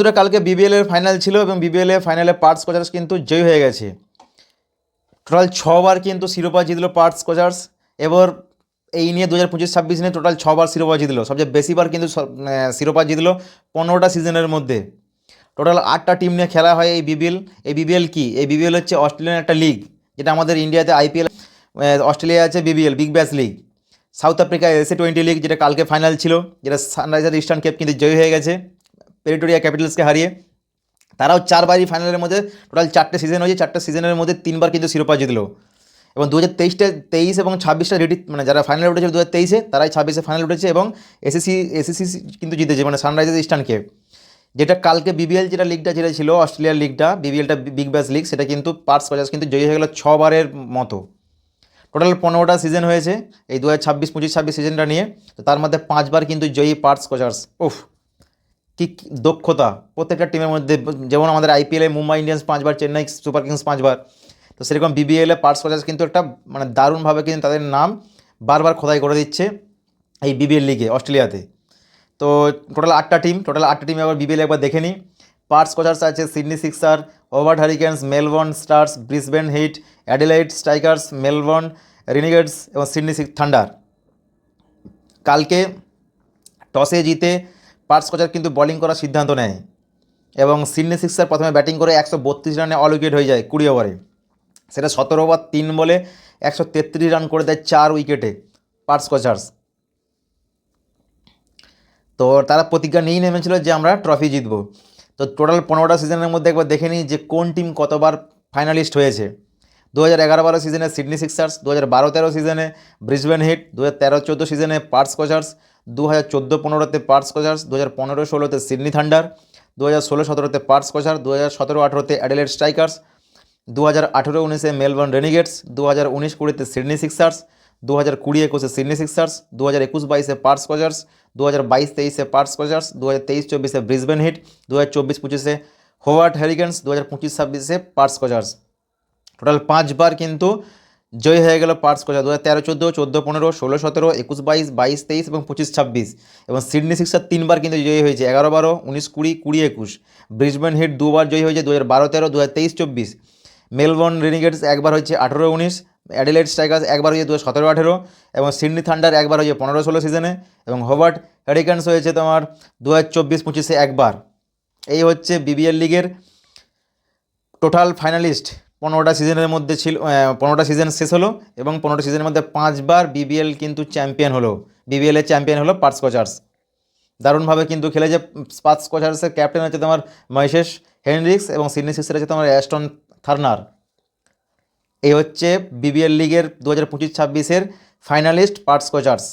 বন্ধুরা, কালকে বিবিএল এর ফাইনাল ছিল এবং বিবিএল এর ফাইনালে পার্টস কোচার্স কিন্তু জয়ী হয়ে গেছে। টোটাল ছবার কিন্তু শিরোপা জিতলো পার্টস কোচার্স এবার এই নিয়ে দু হাজার পঁচিশ ছাব্বিশ নিয়ে টোটাল ছবার শিরোপা জিতলো। সবচেয়ে বেশিবার কিন্তু শিরোপা জিতলো পনেরোটা সিজনের মধ্যে। টোটাল আটটা টিম নিয়ে খেলা হয় এই বিবিএল এই বিবিএল কি? এই বিবিএল হচ্ছে অস্ট্রেলিয়ান একটা লিগ যেটা আমাদের ইন্ডিয়াতে আইপিএল অস্ট্রেলিয়া আছে BBL Big Bash League South Africa SA twenty league যেটা কালকে ফাইনাল ছিল, যেটা সানরাইজার ইস্টার্ন কেপ কিন্তু জয়ী হয়ে গেছে। পেরিটোরিয়া ক্যাপিটালসকে হারিয়ে, তারাও চারবারই ফাইনালের মধ্যে টোটাল চারটে সিজন হয়েছে, চারটে সিজনের মধ্যে তিনবার কিন্তু শিরোপা জিতলো। এবং দু হাজার তেইশটা, তেইশ এবং ছাব্বিশটা রেডি মানে যারা ফাইনাল উঠেছিল দু হাজার তেইশে, তারাই ছাব্বিশে ফাইনাল উঠেছে এবং এসএসসি এসএসসি কিন্তু জিতেছে মানে সানরাইজার্স ইস্টার্নকে যেটা কালকে বিবিএল যেটা লিগটা যেটা ছিল অস্ট্রেলিয়ার লিগটা বিবিএলটা বিগ ব্যাস লিগ সেটা কিন্তু পার্টস বাজাজ কিন্তু জয়ী হয়ে গেল ছবারের মতো। টোটাল পনেরোটা সিজন হয়েছে, এই দু হাজার ছাব্বিশ, পঁচিশ, ছাব্বিশ সিজনটা নিয়ে তার মধ্যে পাঁচবার কিন্তু জয়ী পার্টস কোচার্স উফ কি দক্ষতা? প্রত্যেকটা টিমের মধ্যে, যেমন আমাদের আইপিএলে মুম্বাই ইন্ডিয়ান্স পাঁচবার, চেন্নাই সুপার কিংস পাঁচবার, তো সেরকম বিবিএলে পার্টস কোচার্স কিন্তু একটা মানে দারুণভাবে কিন্তু তাদের নাম বারবার খোদাই করে দিচ্ছে এই বিবিএল লিগে অস্ট্রেলিয়াতে। তো টোটাল আটটা টিম টোটাল আটটা টিম একবার বিবিএল একবার দেখে নিই পার্টস কোচার্স আছে Sydney সিক্সার over Hurricanes Melbourne Stars Brisbane Heat Adelaide Strikers Melbourne Renegades এবং সিডনি সিক্স থান্ডার কালকে টসে জিতে পার্টস কোচার কিন্তু বোলিং করার সিদ্ধান্ত নেয়। এবং সিডনি সিক্সার প্রথমে ব্যাটিং করে একশো বত্রিশ রানে অল উইকেট হয়ে যায় কুড়ি ওভারে সেটা সতেরো ওভার তিন বলে একশো তেত্রিশ রান করে দেয় চার উইকেটে পার্টস কোচার্স। তো তারা প্রতিজ্ঞা নিয়েই নেমেছিল যে আমরা ট্রফি জিতবো। তো টোটাল পনেরোটা সিজনের মধ্যে একবার দেখে নিই যে কোন টিম কতবার ফাইনালিস্ট হয়েছে। দু হাজার এগারো বারো সিজনে সিডনি সিক্সার্স, দু হাজার বারো তেরো সিজনে ব্রিসবেন হিট দু হাজার তেরো চোদ্দ সিজনে পার্টস কোচার্স দু হাজার চোদ্দ পনেরোতে পার্স কোচার্স দু হাজার পনেরো ষোলোতে সিডনি থান্ডার দু হাজার ষোলো সতেরোতে পার্স কোচার দু হাজার সতেরো আঠেরোতে অ্যাডিলেট স্ট্রাইকার্স দু হাজার আঠেরো উনিশে মেলবোর্ন রেনিগেটস দু হাজার উনিশ কুড়িতে সিডনি সিক্সার্স দু হাজার কুড়ি একুশে সিডনি সিক্সার্স দু হাজার একুশ বাইশে পার্স কোচার্স দু হাজার বাইশ তেইশে পার্স কোচার্স দু হাজার তেইশ চব্বিশে ব্রিসবেন হিট দু হাজার চব্বিশ পঁচিশে হোয়ার্ট হ্যারিকেন্স দু হাজার পঁচিশ ছাব্বিশে পার্স কোচার্স। টোটাল পাঁচবার কিন্তু জয় হয়ে গেল পার্টস কোচার দু হাজার তেরো, চোদ্দ চোদ্দ, পনেরো, ষোলো, সতেরো, একুশ, বাইশ বাইশ, তেইশ এবং পঁচিশ, ছাব্বিশ। এবং সিডনি সিক্সার তিনবার কিন্তু জয়ী হয়েছে। এগারো, বারো, উনিশ, কুড়ি কুড়ি, একুশ। ব্রিসবেন হিট দুবার জয়ী হয়েছে দু হাজার বারো, তেরো দু হাজার তেইশ, চব্বিশ। মেলবোর্ন রেনিগেটস একবার হয়েছে আঠেরো, উনিশ। অ্যাডিলেট স্ট্রাইকার্স একবার হয়েছে দু হাজার সতেরো, আঠেরো। এবং সিডনি থান্ডার একবার হয়েছে পনেরো, ষোলো সিজনে। এবং হোবার্ট হ্যারিকেন্স হয়েছে তোমার দু হাজার চব্বিশ, পঁচিশে একবার। এই হচ্ছে বিবিএল লিগের টোটাল ফাইনালিস্ট। পনেরোটা সিজনের মধ্যে ছিল পনেরোটা সিজন শেষ হলো এবং পনেরোটা সিজনের মধ্যে পাঁচবার বিবিএল কিন্তু চ্যাম্পিয়ন হলো। বিবিএল এর চ্যাম্পিয়ন হলো পার্টস কোচার্স। দারুণভাবে কিন্তু খেলেছে পার্টস কোচার্সের ক্যাপ্টেন হচ্ছে তোমার মহেশেষ হেনরিক্স এবং সিডনি সিক্সের হচ্ছে তোমার অ্যাস্টন থার্নার। এই হচ্ছে বিবিএল লিগের দু হাজার পঁচিশ ছাব্বিশের ফাইনালিস্ট পার্টস কোচার্স।